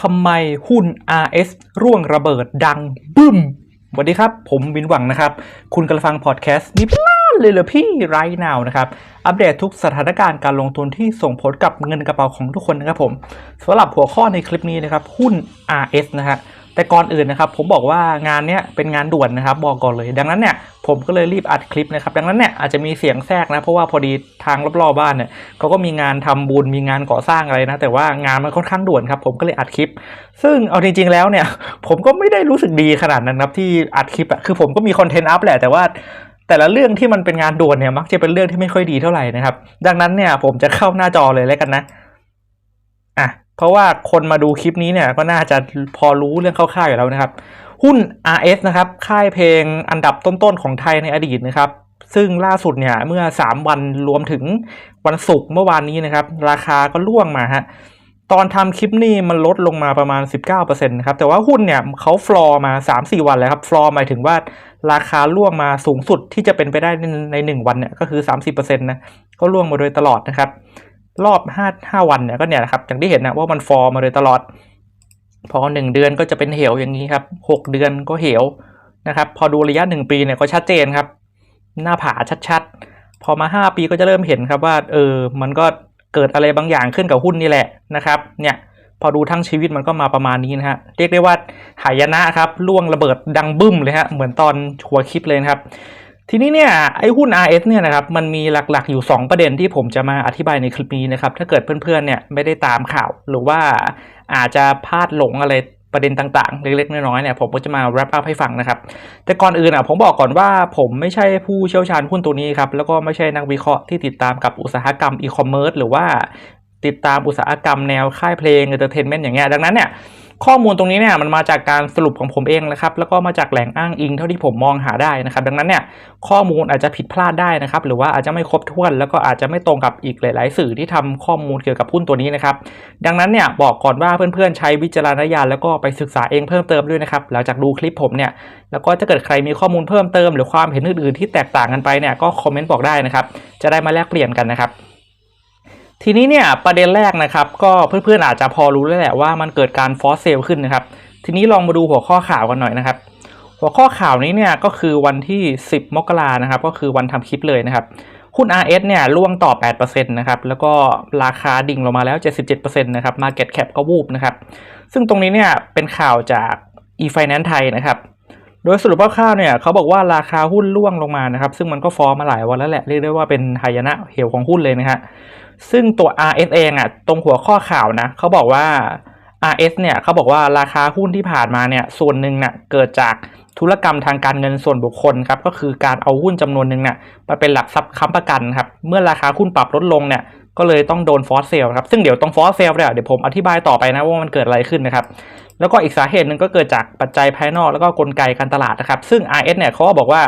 ทำไมหุ้น RS ร่วงระเบิดดังบึ้มสวัสดีครับ ผมวินหวังนะครับ คุณกำลังฟังพอดแคสต์นี่พลาดเลยเหรอพี่ไรนาวนะครับ อัปเดตทุกสถานการณ์การลงทุนที่ส่งผลกับเงินกระเป๋าของทุกคนนะครับผมสำหรับหัวข้อในคลิปนี้นะครับ หุ้น RS นะฮะ แต่ก่อนอื่นนะครับผมบอกว่างานเนี้ยเป็นงานด่วนนะครับบอกก่อนเลย ดังนั้นเนี่ยผมก็เลยรีบอัดคลิปนะครับดังนั้นเนี่ยอาจจะมีเสียงแทรกนะเพราะว่าพอดีทางรอบๆบ้านเนี่ยเขาก็มีงานทำบุญมีงานก่อสร้างอะไรนะแต่ว่างานมันค่อนข้างด่วนครับผมก็เลยอัดคลิป ซึ่งเอาจริงๆแล้วเนี่ยผมก็ไม่ได้รู้สึกดีขนาดนั้นครับที่อัดคลิปอะคือผมก็มีคอนเทนต์อัพแหละแต่ว่าแต่ละเรื่องที่มันเป็นงานด่วนเนี่ยมักจะเป็นเรื่องที่ไม่ค่อยดีเท่าไหร่นะครับ ดังนั้นเนี่ยผมจะเข้าหน้าจอเลยแล้วกันนะอะ เพราะว่าคนมาดูคลิปนี้เนี่ยก็น่าจะพอรู้เรื่องคร่าวๆอยู่แล้วนะครับ หุ้น RS นะครับค่ายเพลงอันดับต้นๆของไทยในอดีตนะครับ ซึ่งล่าสุดเนี่ยเมื่อ 3 วันรวมถึงวันศุกร์เมื่อวานนี้นะครับ ราคาก็ล่วงมาฮะตอนทำคลิปนี้มันลดลงมาประมาณ 19%นะครับ แต่ว่าหุ้นเนี่ยเขาฟลอร์มา 3-4 วันแล้วครับ ฟลอร์หมายถึงว่าราคาล่วงมาสูงสุดที่จะเป็นไปได้ในใน1วันเนี่ยก็คือ 30%นะ ก็ล่วงมาโดยตลอดนะครับ รอบ5 5วันเนี่ยก็เนี่ยนะครับอย่างที่เห็นนะว่ามันฟอร์มาโดยตลอด พอ 1 เดือนก็จะเป็นเหวอย่างนี้ครับ 6 เดือนก็เหวนะครับพอดูระยะ 1 ปีเนี่ยก็ชัดเจนครับ หน้าผาชัดๆ พอมา 5 ปีก็จะเริ่มเห็นครับว่าเออมันก็เกิดอะไรบางอย่างขึ้นกับหุ้นนี่แหละนะครับเนี่ยพอดูทั้งชีวิตมันก็มาประมาณนี้นะฮะเรียกได้ว่าหายนะครับล่วงระเบิดดังบึ้มเลยฮะเหมือนตอนหัวคลิปเลยนะครับ ทีนี้เนี่ยไอ้หุ้น RS เนี่ยนะครับมันมีหลักๆอยู่ 2 ประเด็นที่ผมจะมาอธิบายในคลิปนี้นะครับถ้าเกิดเพื่อนๆเนี่ยไม่ได้ตามข่าว หรือว่าอาจจะพลาดหลงอะไรประเด็นต่างๆ เล็กๆ น้อยๆเนี่ยผมก็จะมา wrap up ให้ฟังนะครับ แต่ก่อนอื่นอะผมบอกก่อนว่าผมไม่ใช่ผู้เชี่ยวชาญหุ้นตัวนี้ครับแล้วก็ไม่ใช่นักวิเคราะห์ที่ติดตามกับอุตสาหกรรมอีคอมเมิร์ซหรือว่าติดตามอุตสาหกรรมแนวค่ายเพลงเอนเตอร์เทนเมนต์อย่างเงี้ยดังนั้นเนี่ย ข้อมูลตรงนี้เนี่ยมันมาจากการสรุปของผมเองนะครับแล้วก็มาจากแหล่งอ้างอิงเท่าที่ผมมองหาได้นะครับดังนั้นเนี่ยข้อมูลอาจจะผิดพลาดได้นะครับหรือว่าอาจจะไม่ครบถ้วน แล้วก็อาจจะไม่ตรงกับอีกหลาย ๆ สื่อที่ทำข้อมูลเกี่ยวกับหุ้นตัวนี้นะครับดังนั้นเนี่ยบอกก่อนว่าเพื่อน ๆ ใช้วิจารณญาณแล้วก็ไปศึกษาเองเพิ่มเติมด้วยนะครับหลังจากดูคลิปผมเนี่ยแล้วก็ถ้าเกิดใครมีข้อมูลเพิ่มเติม หรือความเห็นอื่น ๆ ที่แตกต่างกันไปเนี่ยก็คอมเมนต์บอกได้นะครับจะได้มาแลกเปลี่ยนกันนะครับ ทีนี้เนี่ยประเด็นแรกนะครับ ก็เพื่อนๆอาจจะพอรู้แล้วแหละว่ามันเกิดการฟอสเซลขึ้นนะครับ ทีนี้ลองมาดูหัวข้อข่าวกันหน่อยนะครับ หัวข้อข่าวนี้เนี่ยก็คือวันที่ 10 มกรานะครับ ก็คือวันทำคลิปเลยนะครับหุ้น RS เนี่ยร่วงต่อ 8%นะครับ แล้วก็ราคาดิ่งลงมาแล้ว 77%นะครับ Market Cap ก็วูบนะครับ ซึ่งตรงนี้เนี่ยเป็นข่าวจาก e-finance ไทยนะครับ โดยสรุปคร่าวๆเนี่ยเขาบอกว่าราคาหุ้นร่วงลงมานะครับ ซึ่งมันก็ฟอร์มมาหลายวันแล้วแหละเรียกได้ว่าเป็นหายนะเหวของหุ้นเลยนะฮะซึ่งตัว RS เองอะตรงหัวข้อข่าวนะเขาบอกว่า RS เนี่ยเขาบอกว่าราคาหุ้นที่ผ่านมาเนี่ยส่วนหนึ่งเนี่ยเกิดจากธุรกรรมทางการเงินส่วนบุคคลครับก็คือการเอาหุ้นจำนวนหนึ่งเนี่ยมาเป็นหลักทรัพย์ค้ำประกันครับเมื่อราคาหุ้นปรับลดลงเนี่ยก็เลยต้องโดนฟอสเซลครับซึ่งเดี๋ยวตรงฟอสเซลเนี่ยเดี๋ยวผมอธิบายต่อไปนะว่ามันเกิดอะไรขึ้นนะครับ แล้วก็อีกสาเหตุหนึ่งก็เกิดจากปัจจัยภายนอกแล้วก็กลไกการตลาดนะครับ ซึ่ง RS เนี่ยเขาก็บอกว่า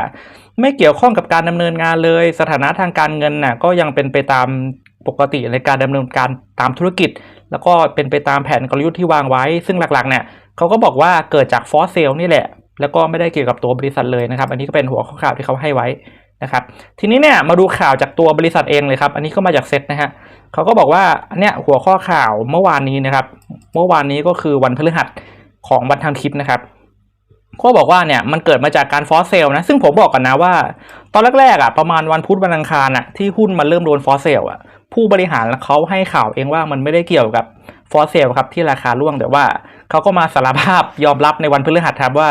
ไม่เกี่ยวข้องกับการดำเนินงานเลย สถานะทางการเงินน่ะก็ยังเป็นไปตามปกติในการดำเนินการตามธุรกิจ แล้วก็เป็นไปตามแผนกลยุทธ์ที่วางไว้ ซึ่งหลักๆเนี่ยเขาก็บอกว่าเกิดจากฟอสเซลนี่แหละ แล้วก็ไม่ได้เกี่ยวกับตัวบริษัทเลยนะครับ อันนี้ก็เป็นหัวข้อข่าวที่เขาให้ไว้นะครับ ทีนี้เนี่ยมาดูข่าวจากตัวบริษัทเองเลยครับ อันนี้ก็มาจากเซ็ตนะฮะ เขาก็บอกว่าอันเนี้ยหัวข้อข่าวเมื่อวานนี้นะครับ เมื่อวานนี้ก็คือวันพฤหัสของวันทำคลิปนะครับก็บอกว่าเนี่ยมันเกิดมาจากการฟอสเซลนะซึ่งผมบอกกันนะว่า ตอนแรกๆอะประมาณวันพุธวันอังคารอะที่หุ้นมันเริ่มโดนฟอสเซลอะผู้บริหารเขาให้ข่าวเองว่ามันไม่ได้เกี่ยวกับฟอสเซลครับที่ราคาร่วงแต่ว่าเขาก็มาสารภาพยอมรับในวันพฤหัสครับว่า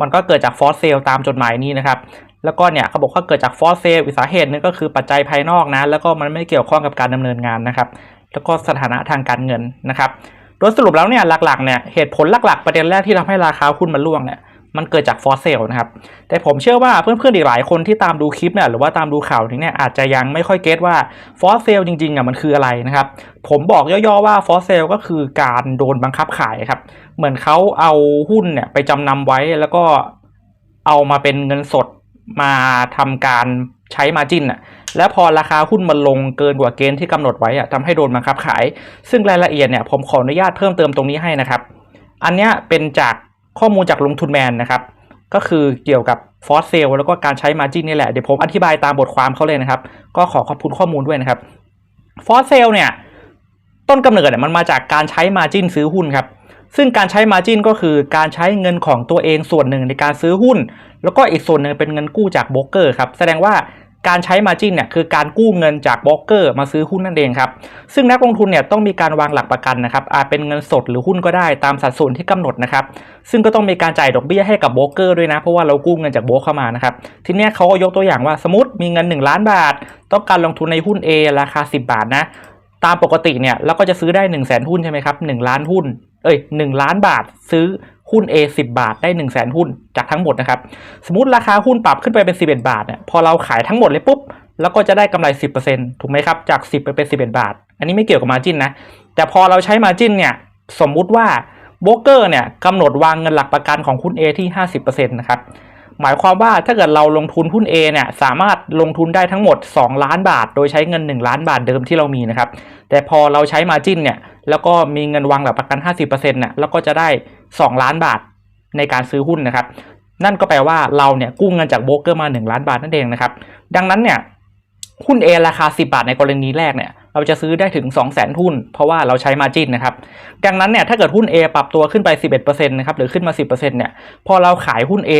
มันก็เกิดจากฟอสเซลตามจดหมายนี้นะครับ แล้วก็เนี่ยเขาบอกว่าเกิดจากฟอสเซลอีกสาเหตุหนึงก็คือปัจจัยภายนอกนะแล้วก็มันไม่เกี่ยวข้องกับการดำเนินงานนะครับ แล้วก็สถานะทางการเงินนะครับ โดยสรุปแล้วเนี่ยหลักๆเนี่ยเหตุผลหลักๆประเด็นแรกที่ทำให้ราคาหุ้นมันร่วงเนี่ยมันเกิดจากฟอสเซลนะครับ แต่ผมเชื่อว่าเพื่อนๆอีกหลายคนที่ตามดูคลิปเนี่ยหรือว่าตามดูข่าวนี้เนี่ยอาจจะยังไม่ค่อยเก็ตว่าฟอสเซลจริงๆอะมันคืออะไรนะครับ ผมบอกย่อๆว่าฟอสเซลก็คือการโดนบังคับขายครับ เหมือนเขาเอาหุ้นเนี่ยไปจำนำไว้แล้วก็เอามาเป็นเงินสด มาทำการใช้มาจินอะแล้วพอราคาหุ้นมันลงเกินกว่าเกณฑ์ที่กำหนดไว้อะทำให้โดนบังคับขาย ซึ่งรายละเอียดเนี่ยผมขออนุญาตเพิ่มเติมตรงนี้ให้นะครับ อันเนี้ยเป็นจากข้อมูลจากลงทุนแมนนะครับ ก็คือเกี่ยวกับฟอสเซลแล้วก็การใช้มาจินนี่แหละ เดี๋ยวผมอธิบายตามบทความเขาเลยนะครับ ก็ขอขอบคุณข้อมูลด้วยนะครับฟอสเซลเนี่ยต้นกำเนิดเนี่ยมันมาจากการใช้มาจินซื้อหุ้นครับ ซึ่งการใช้ margin ก็คือการใช้เงินของตัวเองส่วนหนึ่งในการซื้อหุ้น แล้วก็อีกส่วนหนึ่งเป็นเงินกู้จากโบรกเกอร์ครับ แสดงว่าการใช้ margin เนี่ยคือการกู้เงินจากโบรกเกอร์มาซื้อหุ้นนั่นเองครับ ซึ่งนักลงทุนเนี่ยต้องมีการวางหลักประกันนะครับ อาจเป็นเงินสดหรือหุ้นก็ได้ตามสัดส่วนที่กำหนดนะครับ ซึ่งก็ต้องมีการจ่ายดอกเบี้ยให้กับโบรกเกอร์ด้วยนะ เพราะว่าเรากู้เงินจากโบรกเข้ามานะครับ ทีนี้เขาก็ยกตัวอย่างว่าสมมติมีเงิน 1 ล้านบาท ต้องการลงทุนในหุ้น A ราคา 10 บาทนะ ตามปกติเนี่ยเราก็จะซื้อได้1 0 0 0 0แสนหุ้นใช่ไหมครับ1ล้านหุ้น เอ้ย1ล้านบาทซื้อหุ้น A 10 บาทได้ 1 0 0 0 0แสนหุ้นจากทั้งหมดนะครับ สมมติราคาหุ้นปรับขึ้นไปเป็น 11 บาทเนี่ยพอเราขายทั้งหมดเลยปุ๊บแล้วก็จะได้กำไร 10%ถูกไหมครับ จาก 10 ไปเป็น 11 บาท อันนี้ไม่เกี่ยวกับมาจินนะ แต่พอเราใช้มาจินเนี่ยสมมุติว่าโบรกเกอร์เนี่ยกำหนดวางเงินหลักประกันของหุ้น A ที่ 50%นะครับหมายความว่าถ้าเกิดเราลงทุนหุ้น A เนี่ยสามารถลงทุนได้ทั้งหมด 2 ล้านบาท โดยใช้เงิน 1 ล้านบาทเดิมที่เรามีนะครับแต่พอเราใช้มาจินเนี่ย แล้วก็มีเงินวางหลักประกัน 50%เนี่ยแล้วก็จะได้ 2 ล้านบาทในการซื้อหุ้นนะครับ นั่นก็แปลว่าเราเนี่ยกู้เงินจากโบรกเกอร์มา 1 ล้านบาทนั่นเองนะครับ ดังนั้นเนี่ยหุ้น A ราคา 10 บาทในกรณีแรกเนี่ยเราจะซื้อได้ถึง 2 0 0 0 0 0หุ้น เพราะว่าเราใช้มาจินนะครับ ดังนั้นเนี่ยถ้าเกิดหุ้น A ปรับตัวขึ้นไป 11%นะครับหรือขึ้นมา 10%เนี่ยพอเราขายหุ้น A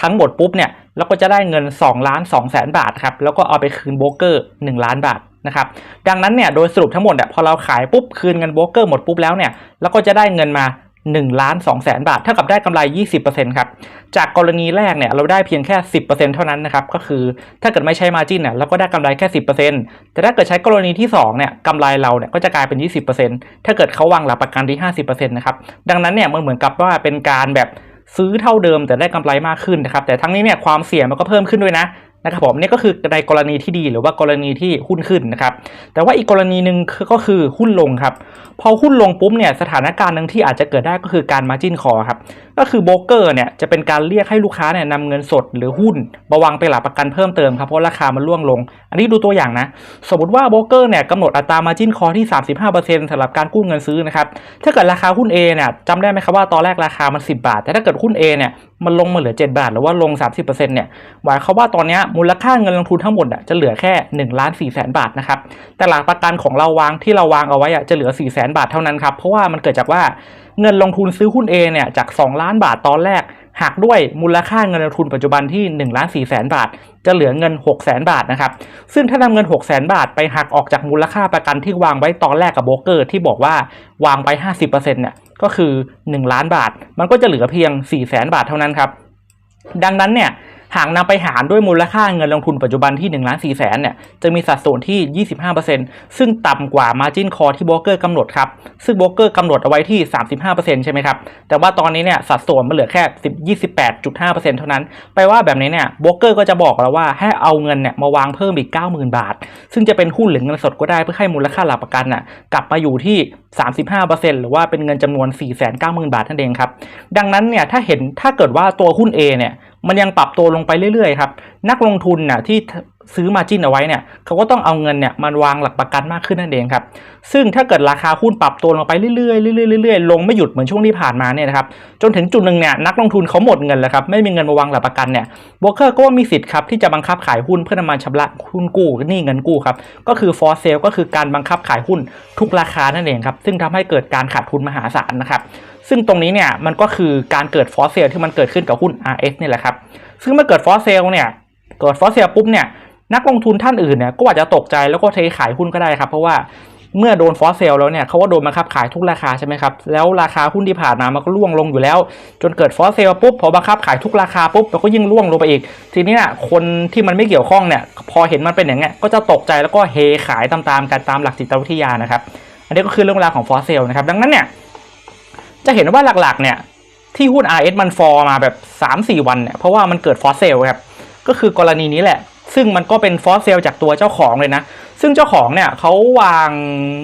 ทั้งหมดปุ๊บเนี่ยเราก็จะได้เงิน2ล้าน2แสนบาทครับแล้วก็เอาไปคืนโบรกเกอร์ 1 ล้านบาท นะครับดังนั้นเนี่ยโดยสรุปทั้งหมดเนี่ยพอเราขายปุ๊บคืนเงินโบรกเกอร์หมดปุ๊บแล้วเนี่ยเราก็จะได้เงินมา1ล้าน2แสนบาทเท่ากับได้กำไร 20%ครับ จากกรณีแรกเนี่ยเราได้เพียงแค่ 10%เท่านั้นนะครับ ก็คือถ้าเกิดไม่ใช้มาจินเนี่ยเราก็ได้กำไรแค่ 10%แต่ถ้าเกิดใช้กรณีที่2เนี่ยกำไรเราเนี่ยก็จะกลายเป็น 20%ถ้าเกิดเขาวางหลักประกันที่ 50%นะครับ ดังนั้นเนี่ยมันเหมือนกับว่าเป็นการแบบซื้อเท่าเดิมแต่ได้กำไรมากขึ้นนะครับ แต่ทั้งนี้เนี่ยความเสี่ยงมันก็เพิ่มขึ้นด้วยนะ นะครับผมนี่ก็คือในกรณีที่ดีหรือว่ากรณีที่หุ้นขึ้นนะครับ แต่ว่าอีกกรณีหนึ่งก็คือหุ้นลงครับ พอหุ้นลงปุ๊บเนี่ยสถานการณ์หนึ่งที่อาจจะเกิดได้ก็คือการมาจิ้นคอครับ ก็คือโบรกเกอร์เนี่ยจะเป็นการเรียกให้ลูกค้าเนี่ยนำเงินสดหรือหุ้นมาวางไปหลักประกันเพิ่มเติมครับเพราะราคามันร่วงลง อันนี้ดูตัวอย่างนะ สมมติว่าโบรกเกอร์เนี่ยกำหนดอัตรามาจิ้นคอที่ 35%สำหรับการกู้เงินซื้อนะครับ ถ้าเกิดราคาหุ้น A เนี่ยจำได้ไหมครับว่าตอนแรกราคามัน 10 บาท แต่ถ้าเกิดหุ้น A เนี่ย มันลงมาเหลือ 7 บาท หรือว่าลง 30%เนี่ยหมายความว่าตอนนี้มูลค่าเงินลงทุนทั้งหมดอะจะเหลือแค่1ล้าน4แสนบาทนะครับแต่หลักประกันของเราวางที่เราวางเอาไว้อะจะเหลือ4แสนบาทเท่านั้นครับเพราะว่ามันเกิดจากว่าเงินลงทุนซื้อหุ้น A เนี่ยจาก 2 ล้านบาทตอนแรกหักด้วยมูลค่าเงินลงทุนปัจจุบันที่1ล้าน4แสนบาท จะเหลือเงิน6แสนบาทนะครับซึ่งถ้านำเงิน6แสนบาทไปหักออกจากมูลค่าประกันที่วางไว้ตอนแรกกับโบรกเกอร์ ที่บอกว่าวางไว้ 50%เนี่ย ก็คือ 1 ล้านบาท มันก็จะเหลือเพียง4แสนบาทเท่านั้นครับ ดังนั้นเนี่ย หากนำไปหารด้วยมูลค่าเงินลงทุนปัจจุบันที่1ล้าน4แสนเนี่ยจะมีสัดส่วนที่ 25%ซึ่งต่ำกว่า Margin Call ที่โบรกเกอร์กำหนดครับ ซึ่งโบรกเกอร์กำหนดเอาไว้ที่ 35%ใช่ไหมครับ แต่ว่าตอนนี้เนี่ยสัดส่วนมันเหลือแค่10 28.5%เท่านั้น แปลว่าแบบนี้เนี่ยโบรกเกอร์ก็จะบอกเราว่าให้เอาเงินเนี่ยมาวางเพิ่มอีก 90,000 บาท ซึ่งจะเป็นหุ้นหรือเงินสดก็ได้เพื่อให้มูลค่าหลักประกันน่ะกลับมาอยู่ที่ 35%หรือว่าเป็นเงินจำนวน 490,000 บาทนั่นเองครับ ดังนั้นเนี่ยถ้าเห็นถ้าเกิดว่าตัวหุ้น A เนี่ย มันยังปรับตัวลงไปเรื่อยๆครับ นักลงทุนน่ะที่ ซื้อมาจิ้นเอาไว้เนี่ยเขาก็ต้องเอาเงินเนี่ยมาวางหลักประกันมากขึ้นนั่นเองครับซึ่งถ้าเกิดราคาหุ้นปรับตัวลงไปเรื่อยๆเรื่อยๆเรื่อยๆลงไม่หยุดเหมือนช่วงที่ผ่านมาเนี่ยนะครับจนถึงจุดหนึ่งเนี่ยนักลงทุนเขาหมดเงินแล้วครับไม่มีเงินมาวางหลักประกันเนี่ยโบรกเกอร์ก็มีสิทธิ์ครับที่จะบังคับขายหุ้นเพื่อนำมาชำระหุ้นกู้นี่เงินกู้ครับก็คือ for sale ก็คือการบังคับขายหุ้นทุกราคานั่นเองครับซึ่งทำให้เกิดการขาดทุนมหาศาลนะครับซึ่งตรงนี้เนี่ยมันก็คือการเกิด for sale ที่มันเกิดขึ้นกับหุ้น RS นี่แหละครับ ซึ่งเมื่อเกิด for sale เนี่ย เกิด for sale ปุ๊บเนี่ย นักลงทุนท่านอื่นเนี่ยก็อาจจะตกใจแล้วก็เทขายหุ้นก็ได้ครับ เพราะว่าเมื่อโดนฟอสเซลแล้วเนี่ยเขาก็โดนบังคับขายทุกราคาใช่ไหมครับ แล้วราคาหุ้นที่ผ่านมามันก็ร่วงลงอยู่แล้ว จนเกิดฟอสเซลปุ๊บพอบังคับขายทุกราคาปุ๊บมันก็ยิ่งร่วงลงไปอีก ทีนี้น่ะคนที่มันไม่เกี่ยวข้องเนี่ยพอเห็นมันเป็นอย่างเงี้ยก็จะตกใจแล้วก็เฮขายตามๆกันตามหลักจิตวิทยานะครับ อันนี้ก็คือเรื่องราวของฟอสเซลนะครับดังนั้นเนี่ยจะเห็นว่าหลักๆเนี่ยที่หุ้น RS มันฟอร์มาแบบ 3-4 วันเนี่ยเพราะว่ามันเกิดฟอสเซลครับก็คือกรณีนี้แหละ ซึ่งมันก็เป็นฟอสเซลจากตัวเจ้าของเลยนะ ซึ่งเจ้าของเนี่ยเขาวาง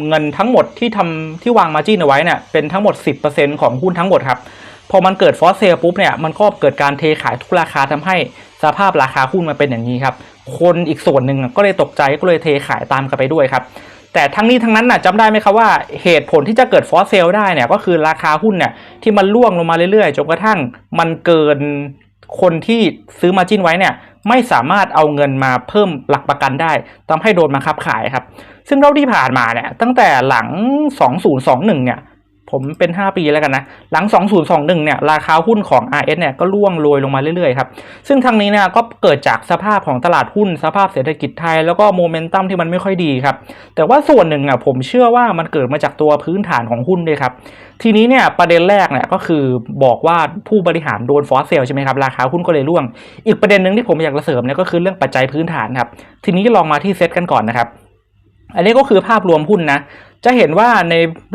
เงินทั้งหมดที่ทำที่วางมาจิ้นเอาไว้เนี่ยเป็นทั้งหมด 10%ของหุ้นทั้งหมดครับ พอมันเกิดฟอสเซลปุ๊บเนี่ยมันก็เกิดการเทขายทุกราคาทำให้สภาพราคาหุ้นมันเป็นอย่างนี้ครับ คนอีกส่วนหนึ่งก็เลยตกใจก็เลยเทขายตามกันไปด้วยครับแต่ทั้งนี้ทั้งนั้นน่ะจำได้ไหมครับว่าเหตุผลที่จะเกิดฟอสเซลได้เนี่ยก็คือราคาหุ้นเนี่ยที่มันล่วงลงมาเรื่อยๆจนกระทั่งมันเกินคนที่ซื้อมาจิ้นไว้เนี่ย ไม่สามารถเอาเงินมาเพิ่มหลักประกันได้ทำให้โดนบังคับขายครับ ซึ่งเท่าที่ผ่านมาเนี่ยตั้งแต่หลัง 2021 เนี่ย ผมเป็น 5 ปีแล้วกันนะ หลัง 2021 เนี่ย ราคาหุ้นของ RS เนี่ย ก็ร่วงโรยลงมาเรื่อยๆ ครับ ซึ่งทั้งนี้เนี่ย ก็เกิดจากสภาพของตลาดหุ้น สภาพเศรษฐกิจไทย แล้วก็โมเมนตัมที่มันไม่ค่อยดีครับ แต่ว่าส่วนหนึ่งอะ ผมเชื่อว่ามันเกิดมาจากตัวพื้นฐานของหุ้นด้วยครับ ทีนี้เนี่ย ประเด็นแรกเนี่ย ก็คือบอกว่าผู้บริหารโดนฟอสเซลใช่ไหมครับ ราคาหุ้นก็เลยร่วง อีกประเด็นหนึ่งที่ผมอยากจะเสริมเนี่ยก็คือเรื่องปัจจัยพื้นฐานครับ ทีนี้ลองมาที่เซตกันก่อนนะครับอันนี้ก็คือภาพรวมหุ้นนะ จะเห็นว่าใน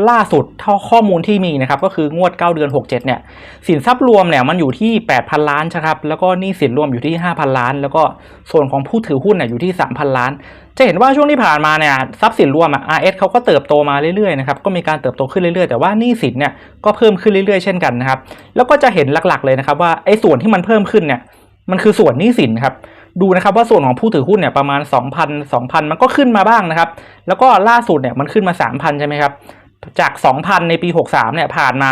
ล่าสุดเท่าข้อมูลที่มีนะครับก็คืองวด 9 เดือน 67 เนี่ยสินทรัพย์รวมเนี่ยมันอยู่ที่ 8,000 ล้านครับแล้วก็นี้สินรวมอยู่ที่ 5,000 ล้าน แล้วก็ส่วนของผู้ถือหุ้นเนี่ยอยู่ที่ 3,000 ล้าน จะเห็นว่าช่วงที่ผ่านมาเนี่ยทรัพย์สินรวมอะ RS เขาก็เติบโตมาเรื่อยๆนะครับก็มีการเติบโตขึ้นเรื่อยๆ แต่ว่านี้สินเนี่ยก็เพิ่มขึ้นเรื่อยๆ เช่นกันนะครับแล้วก็จะเห็นหลักๆเลยนะครับว่าไอ้ส่วนที่มันเพิ่มขึ้นเนี่ยมันคือส่วนนี้สินครับ ดูนะครับว่าส่วนของผู้ถือหุ้นเนี่ยประมาณ 2,000 2,000 มันก็ขึ้นมาบ้างนะครับ แล้วก็ล่าสุดเนี่ยมันขึ้นมา 3,000 ใช่ไหมครับ จาก 2,000 ในปี 63 เนี่ย ผ่านมา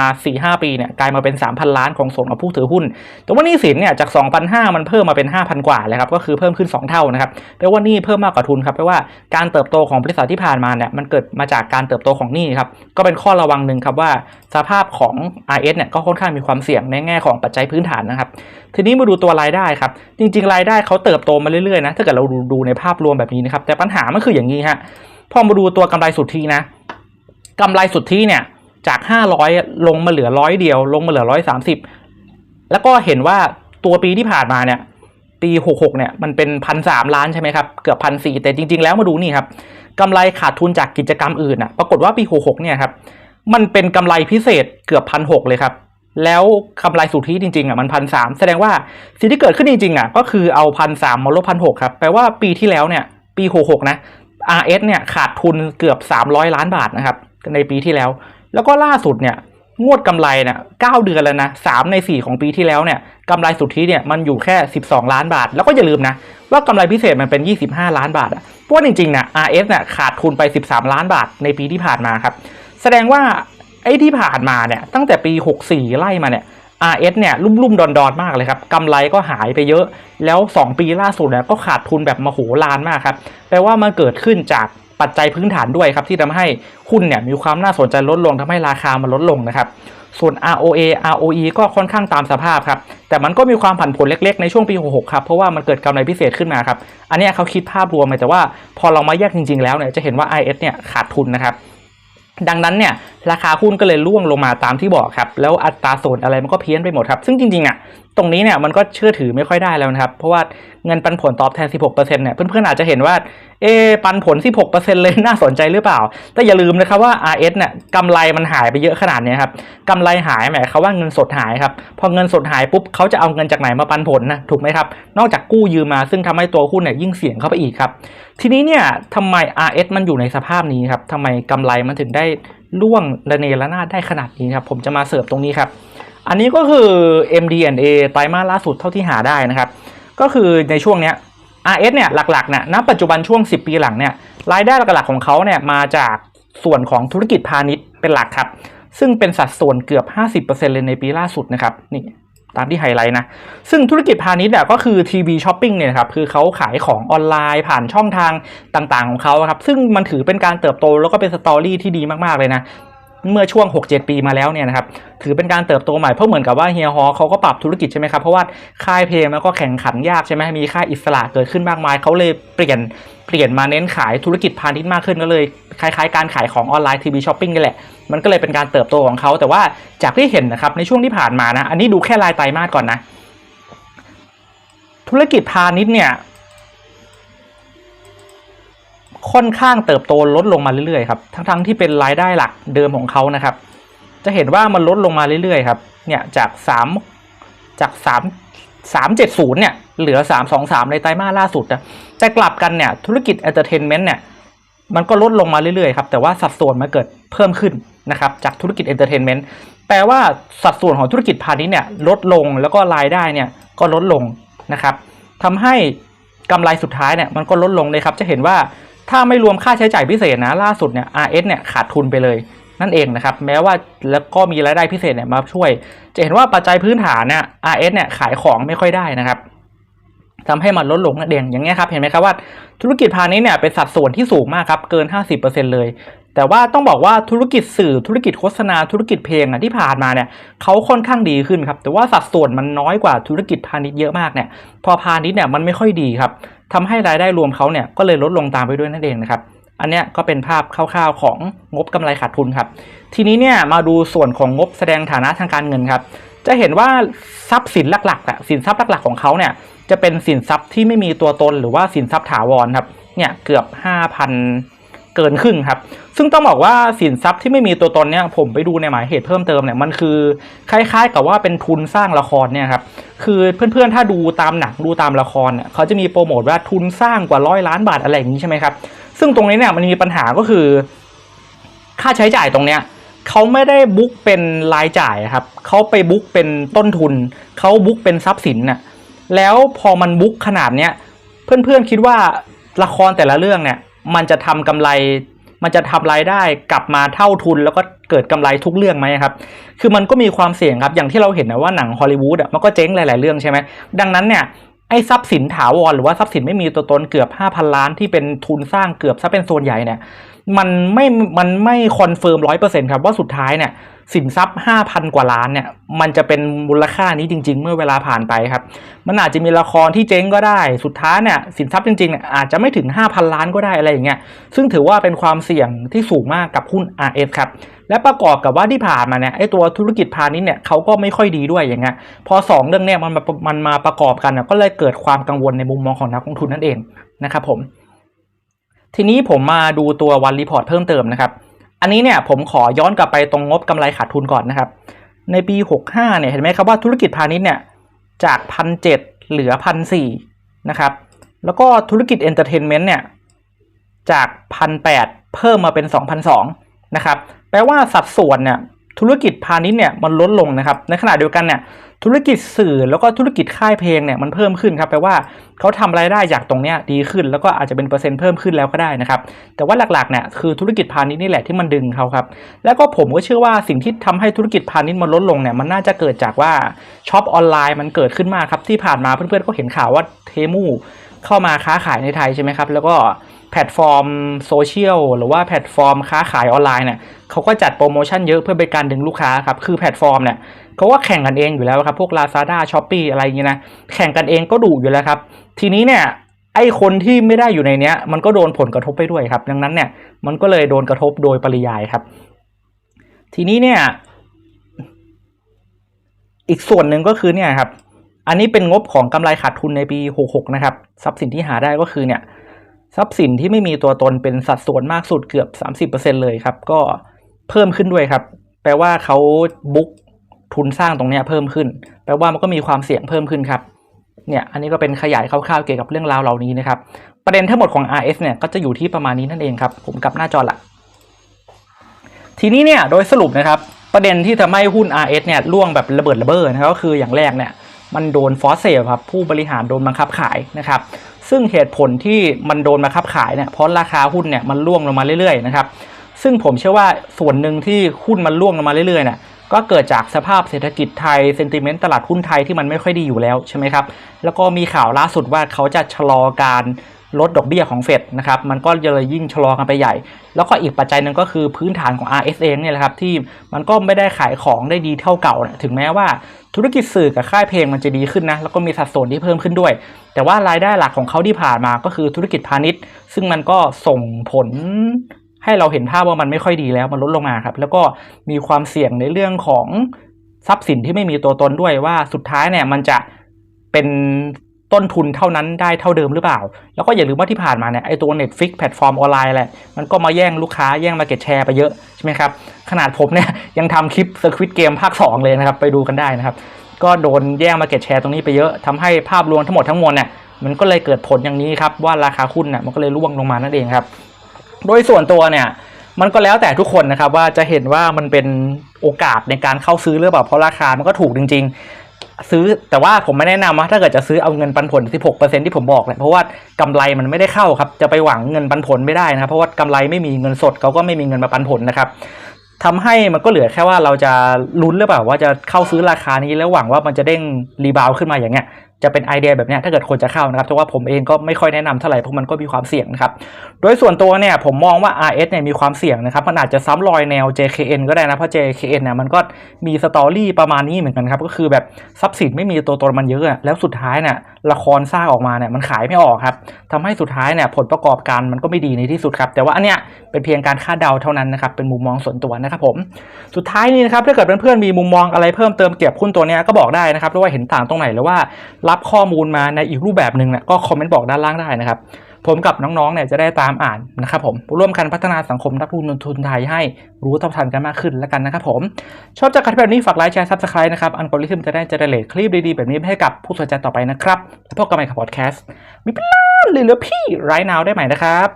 4-5 ปีเนี่ย กลายมาเป็น 3,000 ล้านของส่วนของผู้ถือหุ้น แต่ว่านี้สินเนี่ย จาก 2,500 มันเพิ่มมาเป็น 5,000 กว่าเลยครับ ก็คือเพิ่มขึ้น 2 เท่านะครับแปลว่านี้เพิ่มมากกว่าทุนครับ แปลว่าการเติบโตของบริษัทที่ผ่านมาเนี่ย มันเกิดมาจากการเติบโตของนี้ครับ ก็เป็นข้อระวังหนึ่งครับว่าสภาพของ RS เนี่ย ก็ค่อนข้างมีความเสี่ยงในแง่ของปัจจัยพื้นฐานนะครับ ทีนี้มาดูตัวรายได้ครับ จริง ๆ รายได้เขาเติบโตมาเรื่อยๆนะ ถ้าเกิดเราดูในภาพรวมแบบนี้นะครับ แต่ปัญหามันคืออย่างนี้ฮะ พอมาดูตัวกำไรสุทธินะ กำไรสุทธิเนี่ยจาก 500 ลงมาเหลือร้อยเดียว ลงมาเหลือ 130 แล้วก็เห็นว่าตัวปีที่ผ่านมาเนี่ยปี 66 เนี่ยมันเป็นพันสามล้านใช่ไหมครับ เกือบพันสี่แต่จริง ๆ แล้วมาดูนี่ครับกำไรขาดทุนจากกิจกรรมอื่นอะปรากฏว่าปี 66 เนี่ยครับมันเป็นกำไรพิเศษเกือบพันหกเลยครับ แล้วกำไรสุทธิจริงๆอะมันพันสามแสดงว่าสิ่งที่เกิดขึ้นจริงๆอะก็คือเอาพันสามมาลบพันหกครับแปลว่าปีที่แล้วเนี่ยปี 66 นะ RS เนี่ยขาดทุนเกือบ 300 ล้านบาทนะครับ ในปีที่แล้ว แล้วก็ล่าสุดเนี่ยงวดกำไรเนี่ยเก้าเดือนแล้วนะสามในสี่ของปีที่แล้วเนี่ยกำไรสุทธิเนี่ยมันอยู่แค่ 12 ล้านบาท แล้วก็อย่าลืมนะ ว่ากำไรพิเศษมันเป็น 25 ล้านบาทอะเพราะจริงๆเนี่ย RS เนี่ยขาดทุนไป 13 ล้านบาทในปีที่ผ่านมาครับ แสดงว่าไอ้ที่ผ่านมาเนี่ยตั้งแต่ปี 64 ไล่มาเนี่ย RS เนี่ยลุ่มๆ ดอนๆ มากเลยครับกำไรก็หายไปเยอะ แล้ว 2 ปีล่าสุดเนี่ยก็ขาดทุนแบบมโหฬารมากครับแปลว่ามันเกิดขึ้นจาก ปัจจัยพื้นฐานด้วยครับที่ทำให้หุ้นเนี่ยมีความน่าสนใจลดลงทำให้ราคามันลดลงนะครับส่วน ROA ROE ก็ค่อนข้างตามสภาพครับ แต่มันก็มีความผันผวนเล็กๆ ในช่วงปี 66 ครับ เพราะว่ามันเกิดกำไรพิเศษขึ้นมาครับ อันนี้เขาคิดภาพรวมแต่ว่าพอเรามาแยกจริงๆ แล้วเนี่ยจะเห็นว่า IS เนี่ยขาดทุนนะครับ ดังนั้นเนี่ยราคาหุ้นก็เลยร่วงลงมาตามที่บอกครับ แล้วอัตราส่วนอะไรมันก็เพี้ยนไปหมดครับ ซึ่งจริงๆอะ ตรงนี้เนี่ยมันก็เชื่อถือไม่ค่อยได้แล้วนะครับ เพราะว่าเงินปันผลตอบแทน 16%เนี่ยเพื่อนๆอาจจะเห็นว่าเอะปันผล 16%เลยน่าสนใจหรือเปล่า แต่อย่าลืมนะครับว่า RS เนี่ยกำไรมันหายไปเยอะขนาดนี้ครับกำไรหายหมายความว่าเงินสดหายครับพอเงินสดหายปุ๊บเขาจะเอาเงินจากไหนมาปันผลนะถูกไหมครับนอกจากกู้ยืมมาซึ่งทำให้ตัวหุ้นเนี่ยยิ่งเสี่ยงเข้าไปอีกครับทีนี้เนี่ยทำไม RS มันอยู่ในสภาพนี้ครับทำไมกำไรมันถึงได้ล่วงระเนระนาดได้ขนาดนี้ครับผมจะมาเสิร์ฟตรงนี้ครับ อันนี้ก็คือ MD&A ไตรมาสล่าสุดเท่าที่หาได้นะครับ ก็คือในช่วงเนี้ย RS เนี่ยหลักๆเนี่ยณปัจจุบันช่วง 10 ปีหลังเนี่ยรายได้หลักๆของเขาเนี่ยมาจากส่วนของธุรกิจพาณิชย์เป็นหลักครับ ซึ่งเป็นสัดส่วนเกือบ 50%เลยในปีล่าสุดนะครับนี่ตามที่ไฮไลท์นะ ซึ่งธุรกิจพาณิชย์เนี่ยก็คือทีวีช้อปปิ้งเนี่ยครับคือเขาขายของออนไลน์ผ่านช่องทางต่างๆของเขาครับ ซึ่งมันถือเป็นการเติบโตแล้วก็เป็นสตอรี่ที่ดีมากๆเลยนะ เมื่อช่วง 6-7 ปีมาแล้วเนี่ยนะครับถือเป็นการเติบโตใหม่เพราะเหมือนกับว่าเฮียฮอเขาก็ปรับธุรกิจใช่ไหมครับเพราะว่าค่ายเพลงมันก็แข่งขันยากใช่ไหมมีค่ายอิสระเกิดขึ้นมากมายเขาเลยเปลี่ยนเปลี่ยนมาเน้นขายธุรกิจพาณิชย์มากขึ้นก็เลยคล้ายๆ การขายของออนไลน์ทีวีช้อปปิ้งนี่แหละ มันก็เลยเป็นการเติบโตของเขาแต่ว่าจากที่เห็นนะครับในช่วงที่ผ่านมานะอันนี้ดูแค่รายไตรมาสก่อนนะธุรกิจพาณิชย์เนี่ย ค่อนข้างเติบโตลดลงมาเรื่อยๆครับทั้งๆที่เป็นรายได้หลักเดิมของเขานะครับ จะเห็นว่ามันลดลงมาเรื่อยๆครับเนี่ยจากสามจากสามสามเจ็ดศูนย์เนี่ยเหลือสามสองสามในไตรมาสล่าสุดนะแต่กลับกันเนี่ยธุรกิจเอนเตอร์เทนเมนต์เนี่ยมันก็ลดลงมาเรื่อยๆครับแต่ว่าสัดส่วนมันเกิดเพิ่มขึ้นนะครับจากธุรกิจเอนเตอร์เทนเมนต์แปลว่าสัดส่วนของธุรกิจพาณิชย์เนี่ยลดลงแล้วก็รายได้เนี่ยก็ลดลงนะครับทำให้กำไรสุดท้ายเนี่ยมันก็ลดลงเลยครับจะเห็นว่า ถ้าไม่รวมค่าใช้จ่ายพิเศษนะ ล่าสุดเนี่ย RS เนี่ยขาดทุนไปเลยนั่นเองนะครับ แม้ว่าแล้วก็มีรายได้พิเศษเนี่ยมาช่วย จะเห็นว่าปัจจัยพื้นฐานเนี่ย RS เนี่ยขายของไม่ค่อยได้นะครับทำให้มันลดลงนั่นเองอย่างเงี้ยครับเห็นไหมครับว่าธุรกิจพาณิชย์เนี่ยเป็นสัดส่วนที่สูงมากครับเกิน 50%เลย แต่แต่ว่าต้องบอกว่าธุรกิจสื่อธุรกิจโฆษณาธุรกิจเพลงอะที่ผ่านมาเนี่ยเขาค่อนข้างดีขึ้นครับแต่ว่าสัดส่วนมันน้อยกว่าธุรกิจพาณิชย์เยอะมากเนี่ยพอพาณิชย์เนี่ยมันไม่ค่อยดีครับ ทำให้รายได้รวมเขาเนี่ยก็เลยลดลงตามไปด้วยนั่นเองนะครับอันเนี้ยก็เป็นภาพคร่าวๆของงบกำไรขาดทุนครับ ทีนี้เนี่ยมาดูส่วนของงบแสดงฐานะทางการเงินครับ จะเห็นว่าทรัพย์สินหลักๆอะสินทรัพย์หลักๆของเขาเนี่ยจะเป็นสินทรัพย์ที่ไม่มีตัวตนหรือว่าสินทรัพย์ถาวรครับ เนี่ยเกือบ 5,000 เกินครึ่งครับ ซึ่งต้องบอกว่าสินทรัพย์ที่ไม่มีตัวตนเนี่ยผมไปดูในหมายเหตุเพิ่มเติมเนี่ยมันคือคล้ายๆ กับว่าเป็นทุนสร้างละครเนี่ยครับคือเพื่อนๆถ้าดูตามหนังดูตามละครเนี่ยเขาจะมีโปรโมทว่าทุนสร้างกว่าร้อยล้านบาทอะไรอย่างนี้ใช่ไหมครับซึ่งตรงนี้เนี่ยมันมีปัญหาก็คือ ค่าใช้จ่ายตรงเนี้ยเขาไม่ได้บุ๊กเป็นรายจ่ายครับเขาไปบุ๊กเป็นต้นทุนเขาบุ๊กเป็นทรัพย์สินน่ะแล้วพอมันบุ๊กขนาดเนี้ยเพื่อนๆคิดว่าละครแต่ละเรื่องเนี่ย มันจะทำกำไร มันจะทำรายได้กลับมาเท่าทุน แล้วก็เกิดกำไรทุกเรื่องไหมครับ คือมันก็มีความเสี่ยงครับ อย่างที่เราเห็นนะว่าหนังฮอลลีวูดอะมันก็เจ๊งหลาย ๆ เรื่องใช่ไหมดังนั้นเนี่ยไอ้ทรัพย์สินถาวรหรือว่าทรัพย์สินไม่มีตัวตนเกือบ 5,000 ล้านที่เป็นทุนสร้างเกือบซะเป็นส่วนใหญ่เนี่ยมันไม่มันไม่คอนเฟิร์มร้อยเปอร์เซ็นต์ครับว่าสุดท้ายเนี่ย สินทรัพย์ 5,000 กว่าล้านเนี่ย มันจะเป็นมูลค่านี้จริง ๆ เมื่อเวลาผ่านไปครับ มันอาจจะมีละครที่เจ๊งก็ได้ สุดท้ายเนี่ยสินทรัพย์จริงๆเนี่ยอาจจะไม่ถึง 5,000 ล้านก็ได้อะไรอย่างเงี้ย ซึ่งถือว่าเป็นความเสี่ยงที่สูงมากกับหุ้น RS ครับ และประกอบกับว่าที่ผ่านมาเนี่ยไอ้ตัวธุรกิจพาณิชย์เนี่ยเขาก็ไม่ค่อยดีด้วยอย่างเงี้ย พอสองเรื่องเนี่ยมันมามันมาประกอบกันก็เลยเกิดความกังวลในมุมมองของนักลงทุนนั่นเองนะครับผม ทีนี้ผมมาดูตัววันรีพอร์ตเพิ่มเติมนะครับ อันนี้เนี่ยผมขอย้อนกลับไปตรงงบกำไรขาดทุนก่อนนะครับ ในปี 65 เนี่ยเห็นไหมครับว่าธุรกิจพาณิชย์เนี่ยจากพันเเหลือพันสนะครับ แล้วก็ธุรกิจเอนเตอร์เทนเมนต์เนี่ยจากพันแเพิ่มมาเป็น 2,002นะครับ แปลว่าสัดส่วนเนี่ยธุรกิจพาณิชย์เนี่ยมันลดลงนะครับ ในขณะเดียวกันเนี่ย ธุรกิจสื่อแล้วก็ธุรกิจค่ายเพลงเนี่ยมันเพิ่มขึ้นครับแปลว่าเขาทำรายได้จากตรงเนี้ยดีขึ้น แล้วก็อาจจะเป็นเปอร์เซ็นต์เพิ่มขึ้นแล้วก็ได้นะครับ แต่ว่าหลักๆเนี่ยคือธุรกิจพาณิชย์นี่แหละที่มันดึงเขาครับ แล้วก็ผมก็เชื่อว่าสิ่งที่ทำให้ธุรกิจพาณิชย์มันลดลงเนี่ยมันน่าจะเกิดจากว่าช็อปออนไลน์มันเกิดขึ้นมากครับที่ผ่านมาเพื่อนๆก็เห็นข่าวว่าเทมูเข้ามาค้าขายในไทยใช่ไหมครับแล้วก็ แพลตฟอร์มโซเชียลหรือว่าแพลตฟอร์มค้าขายออนไลน์เนี่ยเขาก็จัดโปรโมชั่นเยอะเพื่อเป็นการดึงลูกค้าครับ คือแพลตฟอร์มเนี่ยเขาว่าแข่งกันเองอยู่แล้วครับ พวก Lazada s h o p e e อะไรอย่างนี้นะ แข่งกันเองก็ดุอยู่แล้วครับ ทีนี้เนี่ยไอคนที่ไม่ได้อยู่ในเนี้ย มันก็โดนผลกระทบไปด้วยครับ ดังนั้นเนี่ยมันก็เลยโดนกระทบโดยปริยายครับ ทีนี้เนี่ย อีกส่วนหนึ่งก็คือเนี่ยครับ อันนี้เป็นงบของกำไรขาดทุนในปี 66 นะครับ ทรัพย์สินที่หาได้ก็คือเนี่ย ทรัพย์สินที่ไม่มีตัวตนเป็นสัดส่วนมากสุดเกือบ 30%เลยครับ ก็เพิ่มขึ้นด้วยครับ แปลว่าเขาบุ๊กทุนสร้างตรงนี้เพิ่มขึ้น แปลว่ามันก็มีความเสี่ยงเพิ่มขึ้นครับ เนี่ย อันนี้ก็เป็นขยายคร่าวๆเกี่ยวกับเรื่องราวเหล่านี้นะครับ ประเด็นทั้งหมดของ RS เนี่ยก็จะอยู่ที่ประมาณนี้นั่นเองครับ ผมกลับหน้าจอละ ทีนี้เนี่ยโดยสรุปนะครับ ประเด็นที่ทำให้หุ้น RS เนี่ยร่วงแบบระเบิดระเบ้อนะครับก็คืออย่างแรกเนี่ยมันโดนฟอสเซลครับผู้บริหารโดนบังคับขายนะครับ ซึ่งเหตุผลที่มันโดนมาคับขายเนี่ยเพราะราคาหุ้นเนี่ยมันร่วงลงมาเรื่อยๆนะครับซึ่งผมเชื่อว่าส่วนหนึ่งที่หุ้นมันร่วงลงมาเรื่อยๆเนี่ยก็เกิดจากสภาพเศรษฐกิจไทยเซนติเมนต์ตลาดหุ้นไทยที่มันไม่ค่อยดีอยู่แล้วใช่ไหมครับแล้วก็มีข่าวล่าสุดว่าเขาจะชะลอการ ลดดอกเบี้ยของเฟดนะครับมันก็เลยยิ่งชะลอกันไปใหญ่ แล้วก็อีกปัจจัยหนึ่งก็คือพื้นฐานของ RS เองเนี่ยแหละครับที่มันก็ไม่ได้ขายของได้ดีเท่าเก่าถึงแม้ว่าธุรกิจสื่อกับค่ายเพลงมันจะดีขึ้นนะแล้วก็มีสัดส่วนที่เพิ่มขึ้นด้วย แต่ว่ารายได้หลักของเขาที่ผ่านมาก็คือธุรกิจพาณิชย์ ซึ่งมันก็ส่งผลให้เราเห็นภาพว่ามันไม่ค่อยดีแล้วมันลดลงมาครับ แล้วก็มีความเสี่ยงในเรื่องของทรัพย์สินที่ไม่มีตัวตนด้วยว่าสุดท้ายเนี่ยมันจะเป็น ต้นทุนเท่านั้นได้เท่าเดิมหรือเปล่า แล้วก็อย่าลืมว่าที่ผ่านมาเนี่ยไอตัว Netflix แพลตฟอร์มออนไลน์แหละ มันก็มาแย่งลูกค้าแย่งมาเก็ตแชร์ไปเยอะใช่ไหมครับ ขนาดผมเนี่ยยังทำคลิปสควิตเกมภาค 2 เลยนะครับ ไปดูกันได้นะครับ ก็โดนแย่งมาเก็ตแชร์ตรงนี้ไปเยอะทำให้ภาพรวมทั้งหมดทั้งมวลเนี่ยมันก็เลยเกิดผลอย่างนี้ครับว่าราคาหุ้นเนี่ยมันก็เลยร่วงลงมานั่นเองครับ โดยส่วนตัวเนี่ยมันก็แล้วแต่ทุกคนนะครับว่าจะเห็นว่ามันเป็นโอกาสในการเข้าซื้อหรือเปล่าเพราะราคามันก็ถูกจริง ๆ ซื้อแต่ว่าผมไม่แนะนำว่าถ้าเกิดจะซื้อเอาเงินปันผล 16%ที่ผมบอกแหละเพราะว่ากำไรมันไม่ได้เข้าครับจะไปหวังเงินปันผลไม่ได้นะครับเพราะว่ากำไรไม่มีเงินสดเขาก็ไม่มีเงินมาปันผลนะครับทำให้มันก็เหลือแค่ว่าเราจะลุ้นหรือเปล่าว่าจะเข้าซื้อราคานี้แล้วหวังว่ามันจะเด้งรีบาวขึ้นมาอย่างเงี้ย จะเป็นไอเดียแบบนี้ถ้าเกิดคนจะเข้านะครับแต่ว่าผมเองก็ไม่ค่อยแนะนำเท่าไหร่เพราะมันก็มีความเสี่ยงนะครับ โดยส่วนตัวเนี่ยผมมองว่า RS เนี่ยมีความเสี่ยงนะครับมันอาจจะซ้ำรอยแนว JKN ก็ได้นะเพราะ JKN เนี่ยมันก็มีสตอรี่ประมาณนี้เหมือนกันครับก็คือแบบทรัพย์สินไม่มีตัวตนมันเยอะแล้วสุดท้ายเนี่ยละครสร้างออกมาเนี่ยมันขายไม่ออกครับทำให้สุดท้ายเนี่ยผลประกอบการมันก็ไม่ดีในที่สุดครับแต่ว่าอันเนี้ยเป็นเพียงการคาดเดาเท่านั้นนะครับเป็นมุมมองส่วนตัวนะครับผมสุดท้ายนี้นะครับถ้าเกิดเพื่อนๆมีมุมมองอะไรเพิ่มเติมเกี่ยวกับหุ้นตัวเนี้ยก็บอกได้นะครับว่าเห็นต่างตรงไหนหรือว่ารับข้อมูลมาในอีกรูปแบบหนึ่งเนี่ยก็คอมเมนต์บอกด้านล่างได้นะครับ ผมกับน้องๆเนี่ยจะได้ตามอ่านนะครับผมร่วมกันพัฒนาสังคมนักลงทุนไทยให้รู้เท่าทันกันมากขึ้นแล้วกันนะครับผมชอบจากการแบบนี้ฝากไลค์แชร์ซับสไครต์นะครับอันกอริทึมจะได้เจเนเรตคลิปดีๆ แบบนี้ให้กับผู้สนใจต่อไปนะครับแล้วพบกันใหม่กับพอดแคสต์มีเป็นล้านเลยเหลือพี่ไรนาวได้ใหม่นะครับ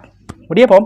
วันนี้ผม